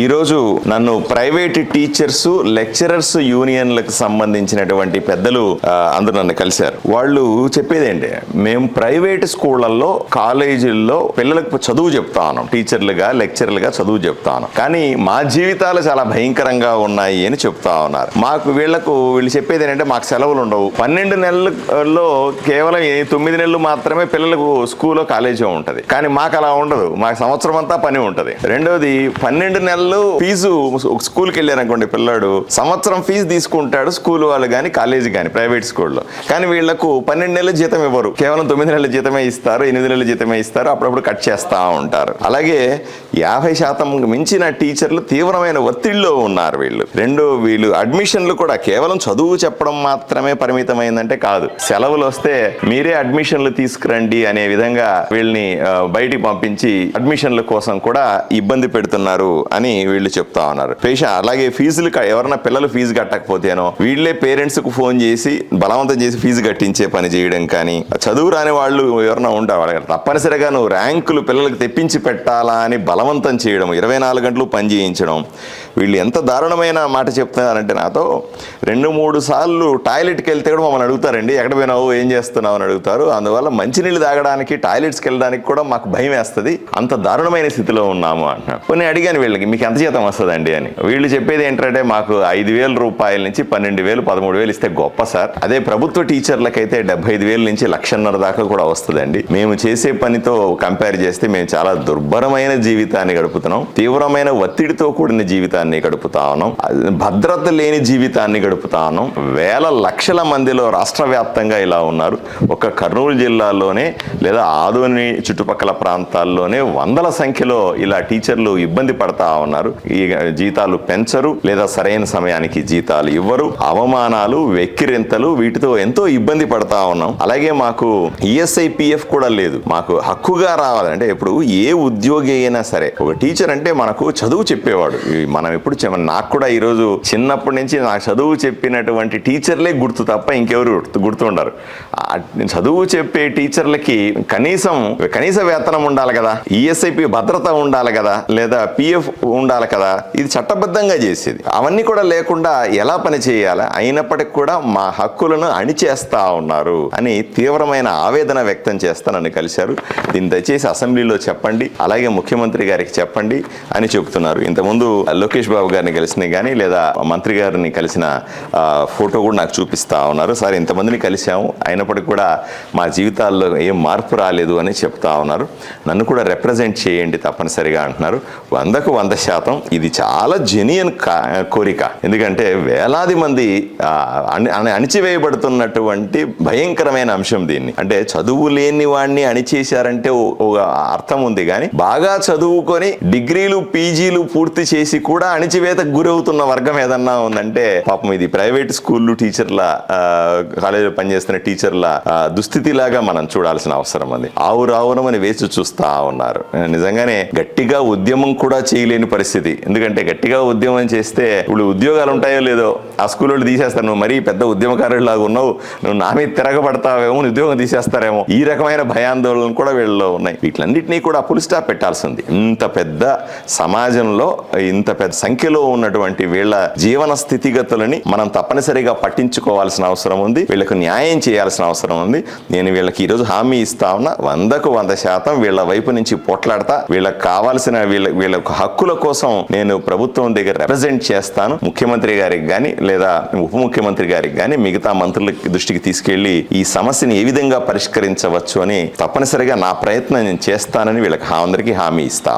ఈరోజు నన్ను private teachers lecturers యూనియన్లకు సంబంధించినటువంటి పెద్దలు ఆ, అందరూ నన్ను కలిశారు. వాళ్ళు చెప్పేదేంటి? మేము ప్రైవేట్ స్కూళ్ళల్లో కాలేజీల్లో పిల్లలకు చదువు చెప్తా ఉన్నాం. టీచర్లుగా లెక్చర్లుగా చదువు చెప్తా ఉన్నాం. కానీ మా జీవితాలు చాలా భయంకరంగా ఉన్నాయి అని చెప్తా ఉన్నారు. మాకు వీళ్ళకు వీళ్ళు చెప్పేది ఏంటంటే మాకు సెలవులు ఉండవు. పన్నెండు నెలల్లో కేవలం తొమ్మిది నెలలు మాత్రమే పిల్లలకు స్కూల్లో కాలేజీ ఉంటుంది. కానీ మాకు అలా ఉండదు. మాకు సంవత్సరం అంతా పని ఉంటుంది. రెండోది పన్నెండు నెలలు ఫీజు స్కూల్కి వెళ్ళారనుకోండి పిల్లాడు సంవత్సరం ఫీజు తీసుకుంటాడు స్కూల్ వాళ్ళు కానీ కాలేజీ కానీ ప్రైవేట్ స్కూల్లో. కానీ వీళ్ళకు పన్నెండు నెలల జీతం ఇవ్వరు. కేవలం తొమ్మిది నెలల జీతమే ఇస్తారు ఎనిమిది నెలల జీతమే ఇస్తారు అప్పుడప్పుడు కట్ చేస్తూ ఉంటారు. అలాగే యాభై శాతం మించిన టీచర్లు తీవ్రమైన ఒత్తిడిలో ఉన్నారు వీళ్ళు. రెండు వీళ్ళు అడ్మిషన్లు కూడా కేవలం చదువు చెప్పడం మాత్రమే పరిమితమైందంటే కాదు. సెలవులు వస్తే మీరే అడ్మిషన్లు తీసుకురండి అనే విధంగా వీళ్ళని బయటికి పంపించి అడ్మిషన్ల కోసం కూడా ఇబ్బంది పెడుతున్నారు అని వీళ్ళు చెప్తా ఉన్నారు. పేష అలాగే ఫీజులు ఎవరైనా పిల్లలు ఫీజు కట్టకపోతేనో వీళ్ళే పేరెంట్స్కు ఫోన్ చేసి బలవంతం చేసి ఫీజు కట్టించే పని చేయడం కానీ చదువు రాని వాళ్ళు ఎవరైనా ఉంటారు వాళ్ళకి తప్పనిసరిగా నువ్వు ర్యాంకులు పిల్లలకు తెప్పించి పెట్టాలా అని బలవంతం చేయడం ఇరవై నాలుగు గంటలు పని చేయించడం వీళ్ళు ఎంత దారుణమైన మాట చెప్తున్నారంటే నాతో రెండు మూడు సార్లు టాయిలెట్కి వెళ్తే కూడా మమ్మల్ని అడుగుతారండి ఎక్కడ పోయినావు ఏం చేస్తున్నావు అని అడుగుతారు. అందువల్ల మంచినీళ్ళు తాగడానికి టాయిలెట్స్కి వెళ్ళడానికి కూడా మాకు భయం వేస్తుంది అంత దారుణమైన స్థితిలో ఉన్నాము అంటున్నాను కొన్ని అడిగాను వీళ్ళకి మీకు ఎంత జీతం వస్తుందండి అని. వీళ్ళు చెప్పేది ఏంటంటే మాకు ఐదు వేల రూపాయల నుంచి పన్నెండు వేలు పదమూడు వేలు ఇస్తే గొప్ప సార్. అదే ప్రభుత్వ టీచర్లకైతే డెబ్బై ఐదు వేల నుంచి లక్షన్నర దాకా కూడా వస్తుందండి. మేము చేసే పనితో కంపేర్ చేస్తే మేము చాలా దుర్భరమైన జీవితాన్ని గడుపుతున్నాం. తీవ్రమైన ఒత్తిడితో కూడిన జీవితాన్ని గడుపుతా ఉన్నాం. అది భద్రత లేని జీవితాన్ని గడుపుతా ఉన్నాం. వేల లక్షల మందిలో రాష్ట్ర వ్యాప్తంగా ఇలా ఉన్నారు. ఒక కర్నూలు జిల్లాలోనే లేదా ఆదోని చుట్టుపక్కల ప్రాంతాల్లోనే వందల సంఖ్యలో ఇలా టీచర్లు ఇబ్బంది పడతా ఉన్నారు. ఈ జీతాలు పెంచరు లేదా సరైన సమయానికి జీతాలు ఇవ్వరు. అవమానాలు వెక్కిరింతలు వీటితో ఎంతో ఇబ్బంది పడతా ఉన్నాం. అలాగే మాకు ఈఎస్ఐ పిఎఫ్ కూడా లేదు. మాకు హక్కుగా రావాలంటే ఇప్పుడు ఏ ఉద్యోగి అయినా సరే. ఒక టీచర్ అంటే మనకు చదువు చెప్పేవాడు. మనం ఎప్పుడు నాకు కూడా ఈరోజు చిన్నప్పటి నుంచి నాకు చదువు చెప్పినటువంటి టీచర్లే గుర్తు తప్ప ఇంకెవరు గుర్తుండరు చదువు చెప్పే టీచర్లకి కనీసం కనీస వేతనం ఉండాలి కదా. ఈఎస్ఐపి భద్రత ఉండాలి కదా. లేదా పిఎఫ్ ఉండాలి కదా. ఇది చట్టబద్ధంగా చేసేది. అవన్నీ కూడా లేకుండా ఎలా పని చేయాలి? అయినప్పటికీ కూడా మా హక్కులను అణిచేస్తా ఉన్నారు అని తీవ్రమైన ఆవేదన వ్యక్తం చేస్తా నన్ను కలిశారు. దీన్ని దయచేసి అసెంబ్లీలో చెప్పండి అలాగే ముఖ్యమంత్రి గారికి చెప్పండి అని చెబుతున్నారు. ఇంతకుముందు లోకేష్ బాబు గారిని కలిసిన కానీ లేదా మంత్రి గారిని కలిసిన ఫోటో కూడా నాకు చూపిస్తా ఉన్నారు. సార్ ఇంతమందిని కలిశాము. అయినప్పటికీ కూడా మా జీవితాల్లో ఏం మార్పు రాలేదు అని చెప్తా ఉన్నారు. నన్ను కూడా రిప్రజెంట్ చేయండి తప్పనిసరిగా అంటున్నారు. వందకు వంద శాతం. ఇది చాలా జెన్యున్ కోరిక. ఎందుకంటే వేలాది మంది ఆ, అణిచివేయబడుతున్నటువంటి భయంకరమైన అంశం దీన్ని. అంటే చదువు లేని వాడిని అణిచేశారంటే ఒక అర్థం ఉంది కానీ బాగా చదువుకొని డిగ్రీలు పీజీలు పూర్తి చేసి కూడా అణిచివేతకు గురవుతున్న వర్గం ఏదన్నా ఉందంటే పాపం ఇది ప్రైవేట్ స్కూళ్ళు టీచర్ల కాలేజీలో పనిచేస్తున్న టీచర్ల దుస్థితి దుస్థితిలాగా మనం చూడాల్సిన అవసరం ఉంది. ఆవురావురం అని వేచి చూస్తా ఉన్నారు. నిజంగానే గట్టిగా ఉద్యమం కూడా చేయలేని పరిస్థితి. ఎందుకంటే గట్టిగా ఉద్యమం చేస్తే ఇప్పుడు ఉద్యోగాలు ఉంటాయో లేదో ఆ స్కూల్ వాళ్ళు తీసేస్తారు. నువ్వు మరీ పెద్ద ఉద్యమకారులాగా ఉన్నావు. నువ్వు నా మీద తిరగబడతావేమో ఉద్యోగం తీసేస్తారేమో. ఈ రకమైన భయాందోళనలు కూడా వీళ్ళలో ఉన్నాయి. వీటిలన్నింటినీ కూడా పులి స్టాప్ పెట్టాల్సి ఉంది ఇంత పెద్ద సమాజంలో ఇంత పెద్ద సంఖ్యలో ఉన్నటువంటి వీళ్ళ జీవన స్థితిగతులని మనం తప్పనిసరిగా పట్టించుకోవాల్సిన అవసరం ఉంది. వీళ్ళకు న్యాయం చేయాల్సిన అవసరం ఉంది. నేను వీళ్ళకి ఈరోజు హామీ ఇస్తా ఉన్నా వందకు వంద శాతం వీళ్ళ వైపు నుంచి పోట్లాడతా. వీళ్ళకి కావాల్సిన వీళ్ళ వీళ్ళ హక్కుల కోసం నేను ప్రభుత్వం దగ్గర రిప్రజెంట్ చేస్తాను. ముఖ్యమంత్రి గారికి కానీ లేదా ఉప ముఖ్యమంత్రి గారికి కానీ మిగతా మంత్రుల దృష్టికి తీసుకెళ్ళి ఈ సమస్యని ఏ విధంగా పరిష్కరించవచ్చు అని తప్పనిసరిగా నా ప్రయత్నం నేను చేస్తానని వీళ్ళకి అందరికీ హామీ ఇస్తా